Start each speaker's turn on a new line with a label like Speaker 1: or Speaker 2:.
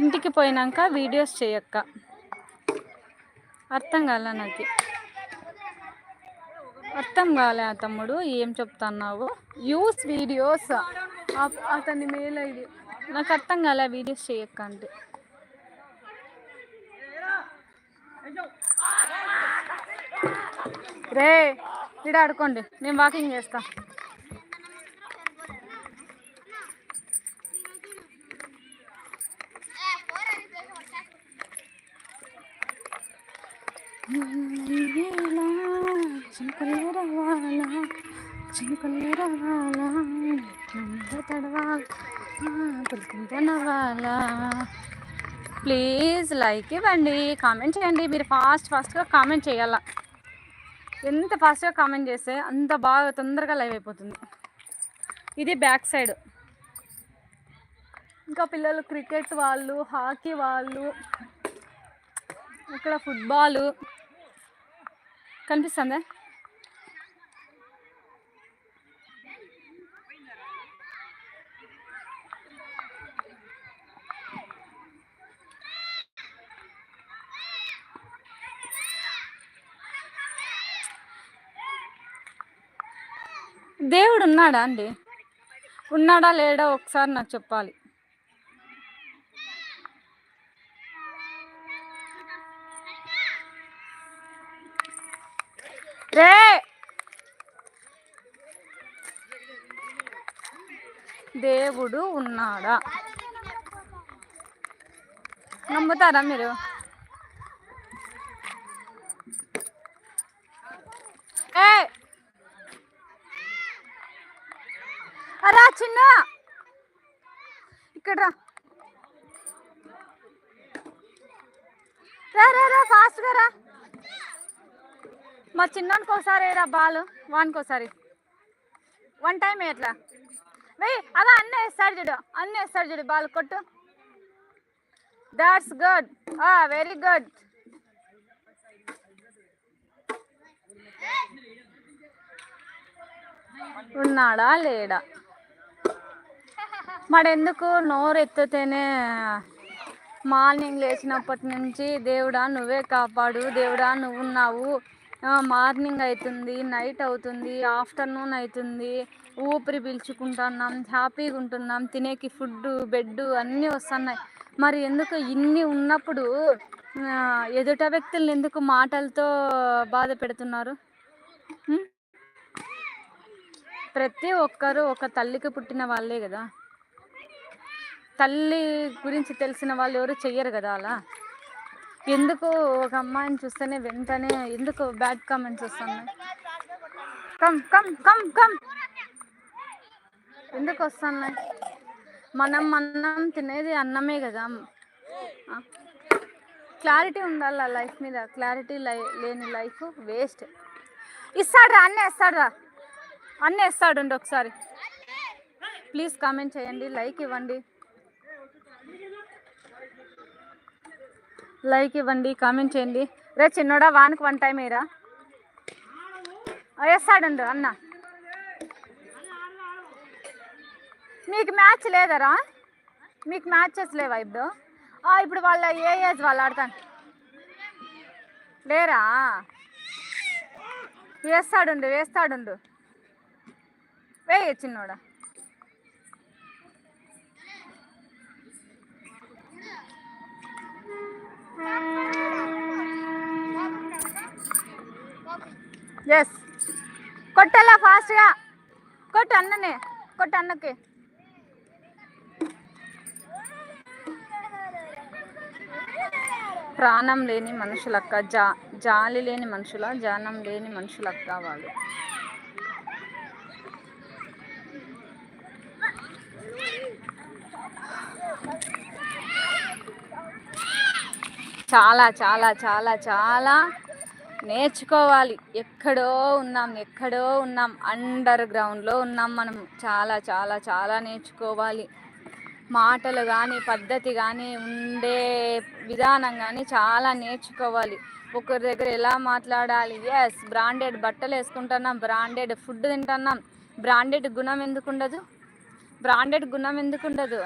Speaker 1: ఇంటికి పోయినాక వీడియోస్ చేయక్క. అర్థం కాలే నాకు? అర్థం కాలే తమ్ముడు ఏం చెప్తున్నావు. Use videos. అతని మేల్ ఐడి నాకు అర్థం కాలే వీడియోస్ చేయక్క అంటే. రే ఇక్కడ ఆడుకోండి. నేను వాకింగ్ చేస్తా. చినుకులు రవాలా తడవాలా ప్లీజ్ లైక్ ఇవ్వండి కామెంట్ చేయండి. మీరు ఫాస్ట్ ఫాస్ట్గా కామెంట్ చేయాలా? ఎంత ఫాస్ట్గా కామెంట్ చేస్తే అంత బాగా తొందరగా లైవ్ అయిపోతుంది. ఇది బ్యాక్ సైడ్ ఇంకా పిల్లలు క్రికెట్ వాళ్ళు హాకీ వాళ్ళు ఇక్కడ ఫుట్బాలు కనిపిస్తుందా? దేవుడు ఉన్నాడా అండి? ఉన్నాడా లేడా? ఒకసారి నాకు చెప్పాలి. దేవుడు ఉన్నాడా? నమ్ముతారా మీరు? అరా చిన్న! ఇక్కడ రా. రా రా ఫాస్ట్గా రా. మా చిన్నోనికి ఒకసారి రా బాల్ వానికి ఒకసారి వన్ టైం ఎట్లా వెయ్యి అదే అన్నీ వేస్తాడు చూడు అన్నీ వేస్తాడు చూడు బాల్ కొట్టు. దాట్స్ గుడ్ వెరీ గుడ్ ఉన్నాడా లేడా? మాడెందుకు నోరు ఎత్తితేనే మార్నింగ్ లేచినప్పటి నుంచి దేవుడా నువ్వే కాపాడు దేవుడా నువ్వు ఉన్నావు మార్నింగ్ అవుతుంది నైట్ అవుతుంది ఆఫ్టర్నూన్ అవుతుంది ఊపిరి పీల్చుకుంటున్నాం హ్యాపీగా ఉంటున్నాం తినేకి ఫుడ్ బెడ్ అన్నీ వస్తున్నాయి. మరి ఎందుకు ఇన్ని ఉన్నప్పుడు ఎదుట వ్యక్తులను ఎందుకు మాటలతో బాధ పెడుతున్నారు? ప్రతి ఒక్కరు ఒక తల్లికి పుట్టిన వాళ్ళే కదా. తల్లి గురించి తెలిసిన వాళ్ళు ఎవరు చెయ్యరు కదా అలా? ఎందుకు ఒక అమ్మాయిని చూస్తేనే వెంటనే ఎందుకు బ్యాడ్ కామెంట్స్ వస్తున్నాయి? కమ్ కమ్ కమ్ కమ్ ఎందుకు వస్తున్నాయి? మనం అన్నం తినేది అన్నమే కదా. క్లారిటీ ఉండాలి లైఫ్ మీద? క్లారిటీ లేని లైఫ్ వేస్ట్ ఇస్తాడు అన్నీ వేస్తాడు రా. అన్నీ వేస్తాడు ఒకసారి. ప్లీజ్ కామెంట్ చేయండి లైక్ ఇవ్వండి. లైక్ ఇవ్వండి కామెంట్ చేయండి. రే చిన్నోడా వానికి వన్ టైం ఏరా. వేస్తాడండు అన్న. మీకు మ్యాచ్ లేదరా? మీకు మ్యాచెస్ లేవా ఇప్పుడు? ఇప్పుడు వాళ్ళ ఏ ఏజ్ వాళ్ళు ఆడతాను లేరా? వేస్తాడుండు వేస్తాడుండు. వేయ చిన్నోడా. ఎస్ కొట్టలా ఫాస్ట్గా కొట్టు అన్ననే. కొట్టు అన్నకి. ప్రాణం లేని మనుషులక్క జా జాలి లేని మనుషుల జానం లేని మనుషులక్క వాళ్ళు. చాలా చాలా చాలా చాలా నేర్చుకోవాలి. ఎక్కడో ఉన్నాం ఎక్కడో ఉన్నాం. అండర్ గ్రౌండ్లో ఉన్నాం మనం. చాలా చాలా చాలా నేర్చుకోవాలి. మాటలు కానీ పద్ధతి కానీ ఉండే విధానం కానీ చాలా నేర్చుకోవాలి. ఒకరి దగ్గర ఎలా మాట్లాడాలి? ఎస్ బ్రాండెడ్ బట్టలు వేసుకుంటున్నాం బ్రాండెడ్ ఫుడ్ తింటున్నాం. బ్రాండెడ్ గుణం ఎందుకు ఉండదు బ్రాండెడ్ గుణం ఎందుకు ఉండదు